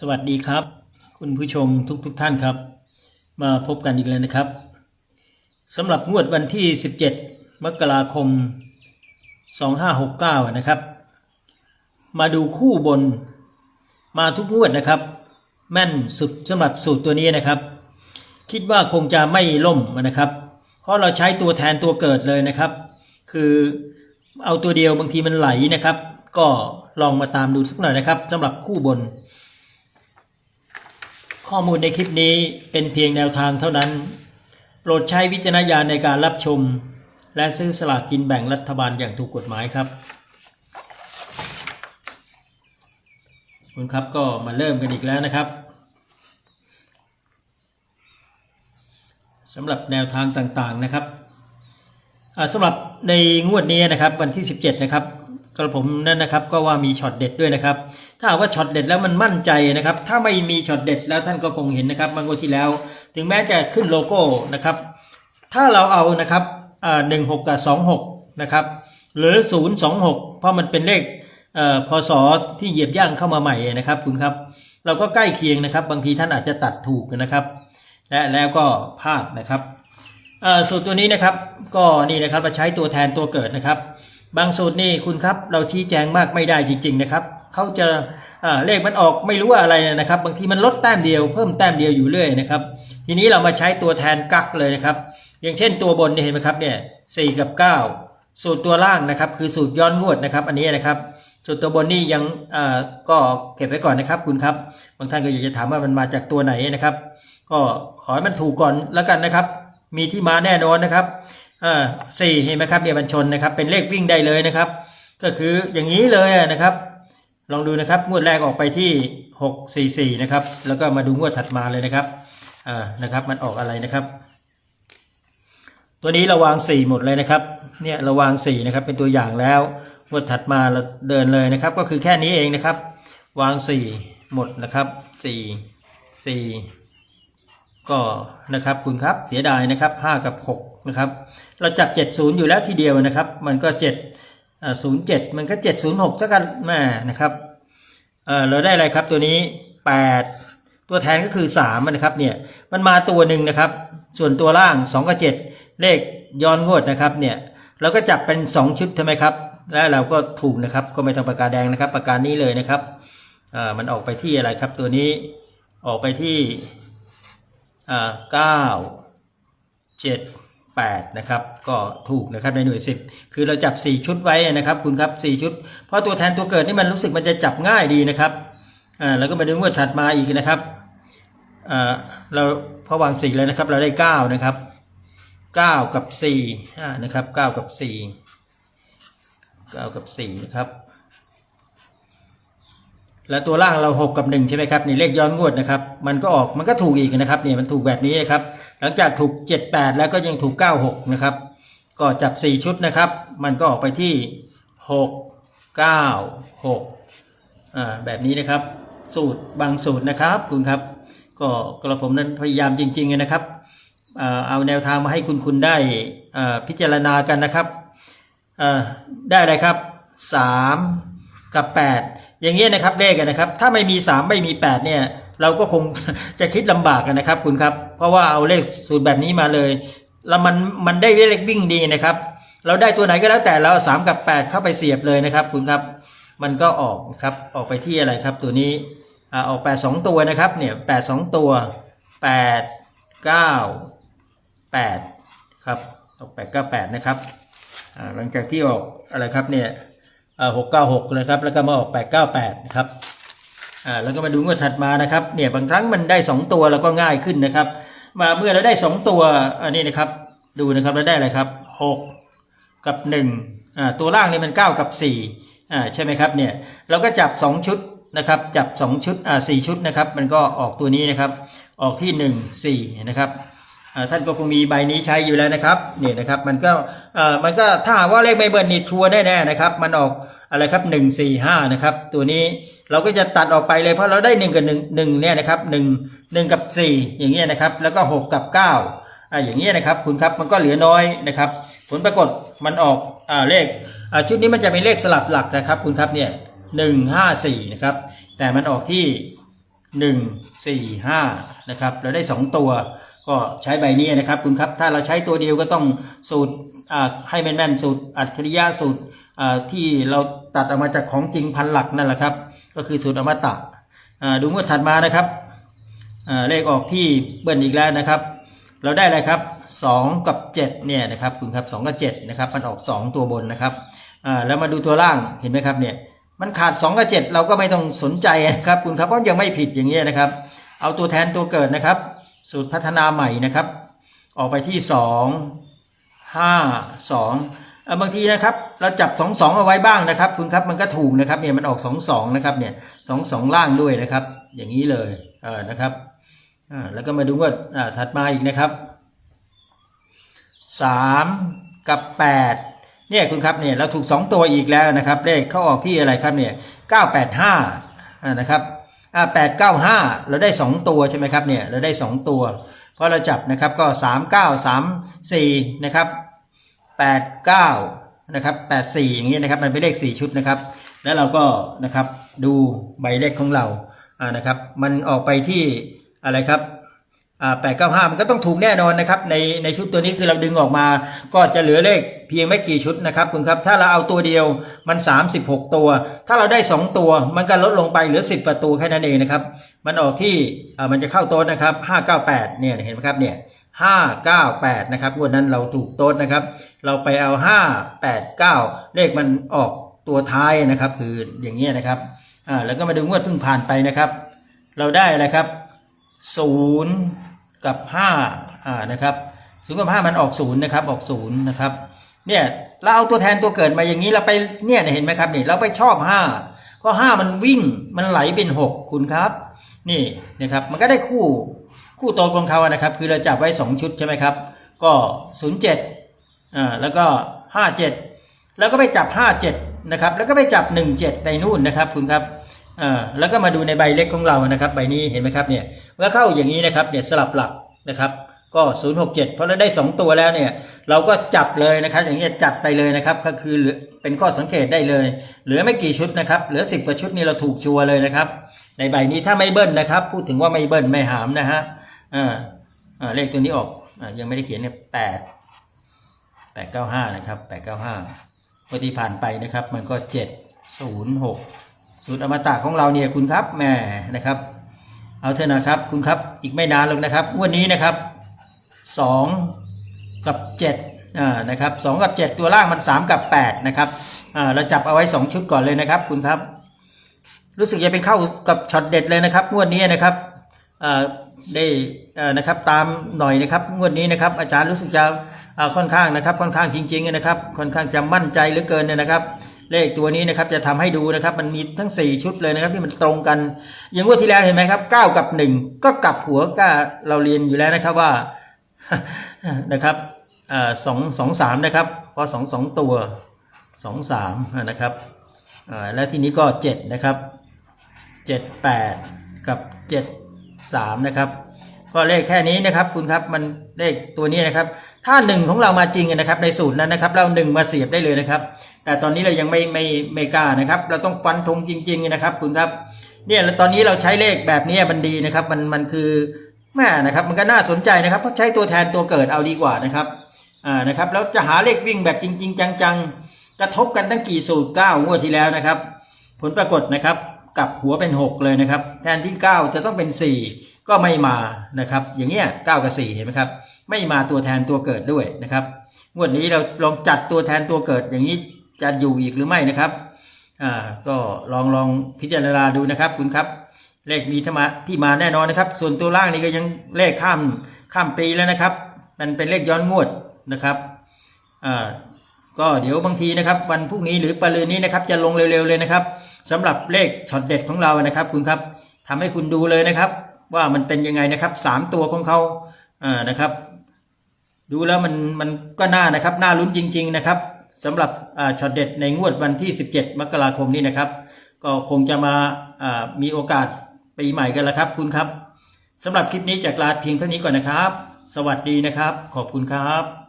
สวัสดีครับ คุณผู้ชมทุกๆทท่านครับ มาพบกันอีกแล้วนะครับสำหรับงวดวันที่ 17 มกราคม 2569 นะครับ มาดูคู่บน มาทุกงวดนะครับ แม่นสุดสำหรับสูตรตัวนี้นะครับ คิดว่าคงจะไม่ล่มนะครับ เพราะเราใช้ตัวแทนตัวเกิดเลยนะครับ คือเอาตัวเดียวบางทีมันไหลนะครับ ก็ลองมาตามดูสักหน่อยนะครับสำหรับคู่บน ข้อมูลในคลิปนี้เป็นเพียงแนวทางเท่านั้น โปรดใช้วิจารณญาณในการรับชม และซื้อสลากกินแบ่งรัฐบาลอย่างถูกกฎหมายครับคุณครับก็มาเริ่มกันอีกแล้วนะครับสำหรับแนวทางต่างๆนะครับสำหรับในงวดนี้นะครับวันที่ 17 นะครับ กระผมนั่นนะครับก็ว่ามีช็อตเด็ดด้วยนะครับ ถ้าว่าช็อตเด็ดแล้วมันมั่นใจนะครับ ถ้าไม่มีช็อตเด็ดแล้วท่านก็คงเห็นนะครับเมื่องวดที่แล้ว ถึงแม้จะขึ้นโลโก้นะครับ ถ้าเราเอานะครับหนึ่งหกกับสองหกนะครับหรือศูนย์สองหกเพราะมันเป็นเลขพศที่เหยียบย่างเข้ามาใหม่นะครับคุณครับ เราก็ใกล้เคียงนะครับ บางทีท่านอาจจะตัดถูกนะครับ และแล้วก็พลาดนะครับสูตรตัวนี้นะครับก็นี่นะครับมาใช้ตัวแทนตัวเกิดนะครับ บางสูตรนี่คุณครับเราชี้แจงมากไม่ได้จริง ๆ นะครับเขาจะเอ่อเลขมันออกไม่รู้ว่าอะไรนะครับ บางทีมันลดแต้มเดียวเพิ่มแต้มเดียวอยู่เรื่อยนะครับ ทีนี้เรามาใช้ตัวแทนกักเลยนะครับ อย่างเช่นตัวบนเนี่เห็นไหมครับเนี่ยสี่กับเก้าสูตรตัวล่างนะครับ คือสูตรย้อนงวดนะครับ อันนี้นะครับสูตรตัวบนนี่ยังก็เก็บไว้ก่อนนะครับคุณครับ บางท่านก็อยากจะถามว่ามันมาจากตัวไหนนะครับ ก็ขอให้มันถูกก่อนแล้วกันนะครับ มีที่มาแน่นอนนะครับ อ่าสี่เห็นไหมครับเนี่ยมันชนนะครับ เป็นเลขวิ่งได้เลยนะครับ ก็คืออย่างนี้เลยนะครับ ลองดูนะครับงวดแรกออกไปที่หกสี่สี่นะครับ แล้วก็มาดูงวดถัดมาเลยนะครับอ่านะครับ มันออกอะไรนะครับ ตัวนี้เราวางสี่หมดเลยนะครับ เนี่ยเราวางสี่นะครับ เป็นตัวอย่างแล้วงวดถัดมาเราเดินเลยนะครับ ก็คือแค่นี้เองนะครับ วางสี่หมดนะครับสี่สี่ ก็นะครับคุณครับเสียดายนะครับห้ากับหกนะครับ เราจับเจ็ดศูนย์อยู่แล้วทีเดียวนะครับ มันก็เจ็ดศูนย์เจ็ดมันก็เจ็ดศูนย์หกสักกันแม่นะครับเออเราได้อะไรครับตัวนี้แปดตัวแทนก็คือสามนะครับเนี่ยมันมาตัวหนึ่งนะครับ ส่วนตัวล่างสองกับเจ็ดเลขย้อนงวดนะครับเนี่ยเราก็จับเป็นสองชุดใช่ไหมครับ แล้วเราก็ถูกนะครับก็ไม่ต้องปากกาแดงนะครับปากกานี้เลยนะครับอ่ามันออกไปที่อะไรครับตัวนี้ออกไปที่ เก้าเจ็ดแปดนะครับก็ถูกนะครับในหน่วยสิบคือเราจับสี่ชุดไว้นะครับคุณครับสี่ชุด เพราะตัวแทนตัวเกิดนี่มันรู้สึกมันจะจับง่ายดีนะครับอ่าแล้วก็มาดูงวดถัดมาอีกนะครับอ่าเราพอวางสี่เลยนะครับเราได้เก้านะครับเก้ากับสี่อ่านะครับเก้ากับสี่เก้ากับสี่นะครับ แล้วตัวล่างเราหกกับหนึ่งใช่ไหมครับนี่เลขย้อนงวดนะครับ มันก็ออกมันก็ถูกอีกนะครับนี่มันถูกแบบนี้นะครับ หลังจากถูกเจ็ดแปดแล้วก็ยังถูกเก้าหกนะครับ ก็จับสี่ชุดนะครับ มันก็ออกไปที่หกเก้าหกอ่าแบบนี้นะครับ สูตรบางสูตรนะครับคุณครับ ก็กระผมนั้นพยายามจริงๆนะครับเอาแนวทางมาให้คุณคุณได้พิจารณากันนะครับได้เลยครับสามกับแปด อย่างเงี้ยนะครับเลขนะครับ ถ้าไม่มีสามไม่มีแปดเนี่ย เราก็คงจะคิดลำบากกันนะครับ คุณครับ เพราะว่าเอาเลขสูตรแบบนี้มาเลย แล้วมันมันได้เลขวิ่งดีนะครับ เราได้ตัวไหนก็แล้วแต่เราสามกับแปดเข้าไปเสียบเลยนะครับ คุณครับ มันก็ออกครับออกไปที่อะไรครับ ตัวนี้อ่าออกแปดสองตัวนะครับ เนี่ยแปดสองตัวแปดเก้าแปดครับออกแปดเก้าแปดนะครับหลังจากที่ออกอะไรครับเนี่ย หกเก้าหกเลยครับ แล้วก็มาออกแปดเก้าแปดนะครับอ่าแล้วก็มาดูงวดถัดมานะครับเนี่ยบางครั้งมันได้สองตัวแล้วก็ง่ายขึ้นนะครับ มาเมื่อเราได้สองตัวอันนี้นะครับ ดูนะครับเราได้อะไรครับหกกับหนึ่งอ่าตัวล่างนี่มันเก้ากับสี่อ่าใช่ไหมครับเนี่ยเราก็จับสองชุดนะครับ จับสองชุดอ่าสี่ชุดนะครับ มันก็ออกตัวนี้นะครับ ออกที่หนึ่งสี่นะครับ ท่านก็คงมีใบนี้ใช้อยู่แล้วนะครับนี่นะครับมันก็มันก็ถ้าหากว่าเลขไม่เบิร์นนี่ชัวร์แน่ๆนะครับ มันออกอะไรครับหนึ่งสี่ห้านะครับ ตัวนี้เราก็จะตัดออกไปเลยเพราะเราได้หนึ่งกับหนึ่งหนึ่งเนี่ยนะครับหนึ่งหนึ่งกับสี่อย่างเงี้ยนะครับ แล้วก็หกกับเก้าอ่าอย่างเงี้ยนะครับ คุณครับมันก็เหลือน้อยนะครับ ผลปรากฏมันออกอ่าเลขอ่าชุดนี้มันจะเป็นเลขสลับหลักนะครับ คุณครับเนี่ยหนึ่งห้าสี่นะครับ แต่มันออกที่หนึ่งสี่ห้านะครับ เราได้สองตัว ก็ใช้ใบนี้นะครับคุณครับ ถ้าเราใช้ตัวเดียวก็ต้องสูตรให้แม่นๆสูตรอัจฉริยะสูตรที่เราตัดออกมาจากของจริงพันหลักนั่นแหละครับ ก็คือสูตรอมตะอ่าดูงวดถัดมานะครับเลขออกที่เบิ้ลอีกแล้วนะครับ เราได้อะไรครับ 2 กับ 7เนี่ยนะครับคุณครับ2กับ7นะครับมันออก 2 ตัวบนนะครับอ่าแล้วมาดูตัวล่างเห็นไหมครับเนี่ยมันขาด 2 กับ 7 เราก็ไม่ต้องสนใจนะครับคุณครับเพราะยังไม่ผิดอย่างเงี้ยนะครับ เอาตัวแทนตัวเกิดนะครับ สูตรพัฒนาใหม่นะครับ ออกไปที่2 5 2เอ่อบางทีนะครับ เราจับ2 2เอาไว้บ้างนะครับ คุณครับมันก็ถูกนะครับเนี่ยมันออก2 2นะครับเนี่ย2 2ล่างด้วยนะครับ อย่างนี้เลยเออนะครับอ่าแล้วก็มาดูว่าอ่าถัดมาอีกนะครับ3กับ8เนี่ยคุณครับเนี่ยเราถูก2ตัวอีกแล้วนะครับเลขเข้าออกที่อะไรครับเนี่ย985อ่านะครับ อ่า895เราได้สองตัวใช่ไหมครับเนี่ยเราได้สองตัว เพราะเราจับนะครับก็3 9 3 4นะครับ89นะครับ84อย่างงี้นะครับมันเป็นเลขสี่ชุดนะครับ แล้วเราก็นะครับดูใบเลขของเราอ่านะครับ มันออกไปที่อะไรครับ แปดเก้าห้ามันก็ต้องถูกแน่นอนนะครับในในชุดตัวนี้คือเราดึงออกมา ก็จะเหลือเลขเพียงไม่กี่ชุดนะครับคุณครับถ้าเราเอาตัวเดียวมัน 36 ตัว ถ้าเราได้ 2 ตัวมันก็ลดลงไปเหลือ 10 ประตูแค่นั้นเองนะครับมันออกที่มันจะเข้าโต๊ะนะครับ598เนี่ยเห็นไหมครับเนี่ย598นะครับงวดนั้นเราถูกโต๊ะนะครับ เราไปเอา589เลขมันออกตัวท้ายนะครับ คืออย่างเงี้ยนะครับอ่าแล้วก็มาดูงวดเพิ่งผ่านไปนะครับ เราได้อะไรครับ ศูนย์กับห้าอ่านะครับศูนย์กับห้ามันออกศูนย์นะครับออกศูนย์นะครับเนี่ยเราเอาตัวแทนตัวเกิดมาอย่างนี้เราไปเนี่ยเห็นไหมครับนี่เราไปชอบห้าเพราะห้ามันวิ่งมันไหลเป็นหกคุณครับ นี่นะครับมันก็ได้คู่คู่โตวของเขาอะนะครับ คือเราจับไว้สองชุดใช่ไหมครับ ก็ศูนย์เจ็ดอ่าแล้วก็ห้าเจ็ดแล้วก็ไปจับห้าเจ็ดนะครับแล้วก็ไปจับหนึ่งเจ็ดในนู่นนะครับคุณครับอ่าแล้วก็มาดูในใบเล็กของเรานะครับ ใบนี้เห็นไหมครับเนี่ย เมื่อเข้าอย่างนี้นะครับเนี่ยสลับหลักนะครับก็ 067 เพราะเราได้ 2 ตัวแล้วเนี่ยเราก็จับเลยนะครับ อย่างนี้ยจัดไปเลยนะครับก็คือเป็นข้อสังเกตได้เลย เหลือไม่กี่ชุดนะครับ เหลือ 10 กว่าชุดนี่เราถูกชัวร์เลยนะครับ ในใบนี้ถ้าไม่เบิ้ลนะครับ พูดถึงว่าไม่เบิ้ลไม่หามนะฮะอ่าอ่าเลขตัวนี้ออกอ่ายังไม่ได้เขียนเนี่ยแปดแปดเก้าห้านะครับแปดเก้าห้าปฏิผ่านไปนะครับ มันก็เจ็ดศูนย์หกสูตรอมตะของเราเนี่ยคุณครับแหม่นะครับ เอาเถอะนะครับคุณครับอีกไม่นานหรอกนะครับวันนี้นะครับสองกับเจ็ดอ่านะครับสองกับเจ็ดตัวล่างมันสามกับแปดนะครับอ่าเราจับเอาไว้สองชุดก่อนเลยนะครับ คุณครับ รู้สึกจะเป็นเข้ากับช็อตเด็ดเลยนะครับงวดนี้นะครับอ่าได้นะครับตามหน่อยนะครับงวดนี้นะครับ อาจารย์รู้สึกจะค่อนข้างนะครับ ค่อนข้างจริงๆนะครับ ค่อนข้างจะมั่นใจเหลือเกินเนยนะครับ เลขตัวนี้นะครับจะทำให้ดูนะครับ มันมีทั้ง 4 ชุดเลยนะครับที่มันตรงกัน อย่างงวดที่แล้วเห็นไหมครับ 9 กับ 1 ก็กลับหัวก็เราเรียนอยู่แล้วนะครับว่านะครับสองสองสามนะครับ เพราะสองสองตัวสองสามนะครับแล้วทีนี้ก็เจ็ดนะครับเจ็ดแปดกับเจ็ดสามนะครับ ก็เลขแค่นี้นะครับคุณครับมันเลขตัวนี้นะครับ ถ้าหนึ่งของเรามาจริงนะครับ ในสูตรนั้นนะครับ เราหนึ่งมาเสียบได้เลยนะครับ แต่ตอนนี้เรายังไม่ไม่ไม่กล้านะครับ เราต้องฟันธงจริง ๆ นะครับ คุณครับเนี่ยตอนนี้เราใช้เลขแบบนี้มันดีนะครับ มันมันคือแม่นะครับ มันก็น่าสนใจนะครับเพราะใช้ตัวแทนตัวเกิดเอาดีกว่านะครับอ่านะครับแล้วจะหาเลขวิ่งแบบจริง ๆ จังๆกระทบกันตั้งกี่สูตรเก้างวดที่แล้วนะครับ ผลปรากฏนะครับกลับหัวเป็น 6 เลยนะครับ แทนที่ 9 จะต้องเป็น 4 ก็ไม่มานะครับ อย่างเงี้ย9กับ 4 เห็นไหมครับ ไม่มาตัวแทนตัวเกิดด้วยนะครับงวดนี้เราลองจัดตัวแทนตัวเกิดอย่างนี้จะอยู่อีกหรือไม่นะครับอ่าก็ลองลองพิจารณาดูนะครับคุณครับ เลขมีที่มาที่มาแน่นอนนะครับ ส่วนตัวล่างนี่ก็ยังเลขข้ามข้ามปีแล้วนะครับ มันเป็นเลขย้อนงวดนะครับอ่าก็เดี๋ยวบางทีนะครับวันพรุ่งนี้หรือปรืนนี้นะครับจะลงเร็วๆเลยนะครับสำหรับเลขช็อตเด็ดของเรานะครับ คุณครับทำให้คุณดูเลยนะครับ ว่ามันเป็นยังไงนะครับสามตัวของเขา อ่านะครับ ดูแล้วมันมันก็น่านะครับน่าลุ้นจริง ๆนะครับสำหรับช็อตเด็ดในงวดวันที่ 17 มกราคมนี้นะครับ ก็คงจะมาอ่ามีโอกาสปีใหม่กันแล้วครับ คุณครับสำหรับคลิปนี้จากลาเพียงเท่านี้ก่อนนะครับ สวัสดีนะครับ ขอบคุณครับ